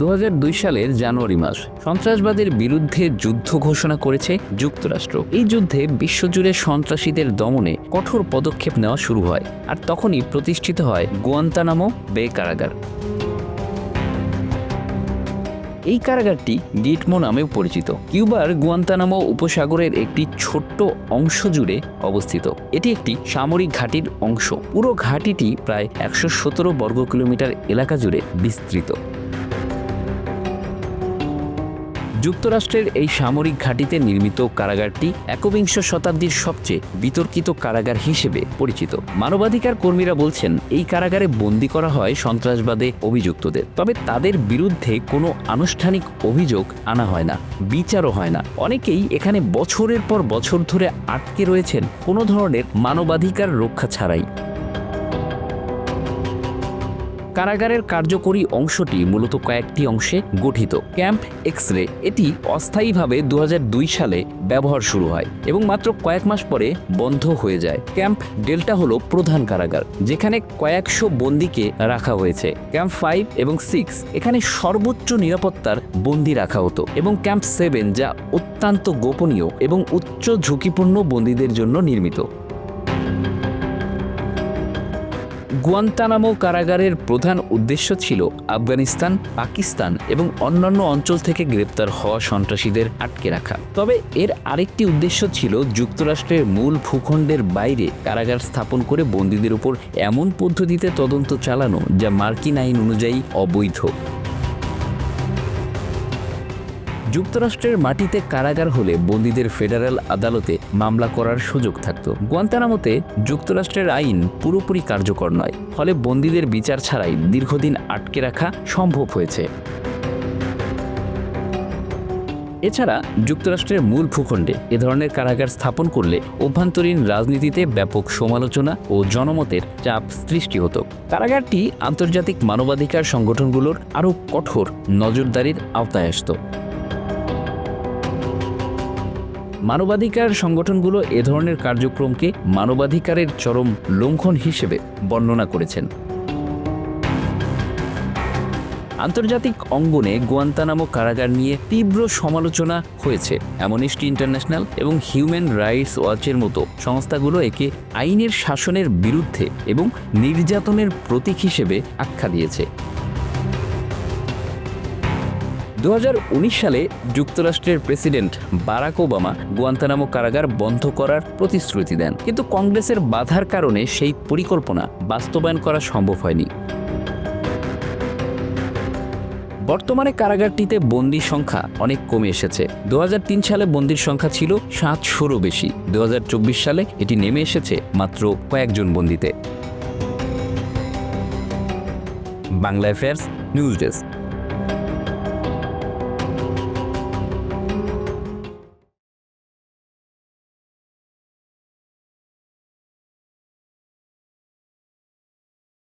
দু হাজার দুই সালের জানুয়ারি মাস, সন্ত্রাসবাদের বিরুদ্ধে যুদ্ধ ঘোষণা করেছে যুক্তরাষ্ট্র। এই যুদ্ধে বিশ্বজুড়ে সন্ত্রাসীদের দমনে কঠোর পদক্ষেপ নেওয়া শুরু হয় আর তখনই প্রতিষ্ঠিত হয় গুয়ান্তানামো বে কারাগার। এই কারাগারটি গিটমো নামেও পরিচিত। কিউবার গুয়ান্তানামো উপসাগরের একটি ছোট্ট অংশ জুড়ে অবস্থিত। এটি একটি সামরিক ঘাঁটির অংশ। পুরো ঘাঁটিটি প্রায় একশো সতেরো বর্গ কিলোমিটার এলাকা জুড়ে বিস্তৃত। যুক্তরাষ্ট্রের এই সামরিক ঘাঁটিতে নির্মিত কারাগারটি একবিংশ শতাব্দীর সবচেয়ে বিতর্কিত কারাগার হিসেবে পরিচিত। মানবাধিকার কর্মীরা বলছেন, এই কারাগারে বন্দি করা হয় সন্ত্রাসবাদে অভিযুক্তদের। তবে তাদের বিরুদ্ধে কোনো আনুষ্ঠানিক অভিযোগ আনা হয় না, বিচারও হয় না। অনেকেই এখানে বছরের পর বছর ধরে আটকে রয়েছেন কোনো ধরনের মানবাধিকার রক্ষা ছাড়াই। কারাগারের কার্যকরী অংশটি মূলত কয়েকটি অংশে গঠিত। ক্যাম্প এক্স রে এটি অস্থায়ীভাবে দু হাজার দুই সালে ব্যবহার শুরু হয় এবং মাত্র কয়েক মাস পরে বন্ধ হয়ে যায়। ক্যাম্প ডেল্টা হলো প্রধান কারাগার, যেখানে কয়েকশো বন্দিকে রাখা হয়েছে। ক্যাম্প ফাইভ এবং সিক্স এখানে সর্বোচ্চ নিরাপত্তার বন্দি রাখা হতো এবং ক্যাম্প সেভেন যা অত্যন্ত গোপনীয় এবং উচ্চ ঝুঁকিপূর্ণ বন্দীদের জন্য নির্মিত। গুয়ান্তানামো কারাগারের প্রধান উদ্দেশ্য ছিল আফগানিস্তান, পাকিস্তান এবং অন্যান্য অঞ্চল থেকে গ্রেপ্তার হওয়া সন্ত্রাসীদের আটকে রাখা। তবে এর আরেকটি উদ্দেশ্য ছিল যুক্তরাষ্ট্রের মূল ভূখণ্ডের বাইরে কারাগার স্থাপন করে বন্দীদের উপর এমন পদ্ধতিতে তদন্ত চালানো যা মার্কিন আইন অনুযায়ী অবৈধ। যুক্তরাষ্ট্রের মাটিতে কারাগার হলে বন্দীদের ফেডারেল আদালতে মামলা করার সুযোগ থাকত। গুয়ান্তানামোতে যুক্তরাষ্ট্রের আইন পুরোপুরি কার্যকর নয়, ফলে বন্দীদের বিচার ছাড়াই দীর্ঘদিন আটকে রাখা সম্ভব হয়েছে। এছাড়া যুক্তরাষ্ট্রের মূল ভূখণ্ডে এ ধরনের কারাগার স্থাপন করলে অভ্যন্তরীণ রাজনীতিতে ব্যাপক সমালোচনা ও জনমতের চাপ সৃষ্টি হতো। কারাগারটি আন্তর্জাতিক মানবাধিকার সংগঠনগুলোর আরও কঠোর নজরদারির আওতায় আসত। মানবাধিকার সংগঠনগুলো এ ধরনের কার্যক্রমকে মানবাধিকারের চরম লঙ্ঘন হিসেবে বর্ণনা করেছেন। আন্তর্জাতিক অঙ্গনে গুয়ান্তানামো কারাগার নিয়ে তীব্র সমালোচনা হয়েছে। অ্যামনিস্টি ইন্টারন্যাশনাল এবং হিউম্যান রাইটস ওয়াচের মতো সংস্থাগুলো একে আইনের শাসনের বিরুদ্ধে এবং নির্যাতনের প্রতীক হিসেবে আখ্যা দিয়েছে। উনিশ সালে যুক্তরাষ্ট্রের প্রেসিডেন্ট বারাক ওবামা গুয়ান্তানামো কারাগার বন্ধ করার প্রতিশ্রুতি দেন। কিন্তু কংগ্রেসের বাধার কারণে সেই পরিকল্পনা বাস্তবায়ন করা সম্ভব হয়নি। বর্তমানে কারাগারটিতে বন্দির সংখ্যা অনেক কমে এসেছে। দু হাজার তিন সালে বন্দির সংখ্যা ছিল সাতশোরও বেশি। দু হাজার চব্বিশ সালে এটি নেমে এসেছে মাত্র কয়েকজন বন্দিতে। Bangla affairs news desk.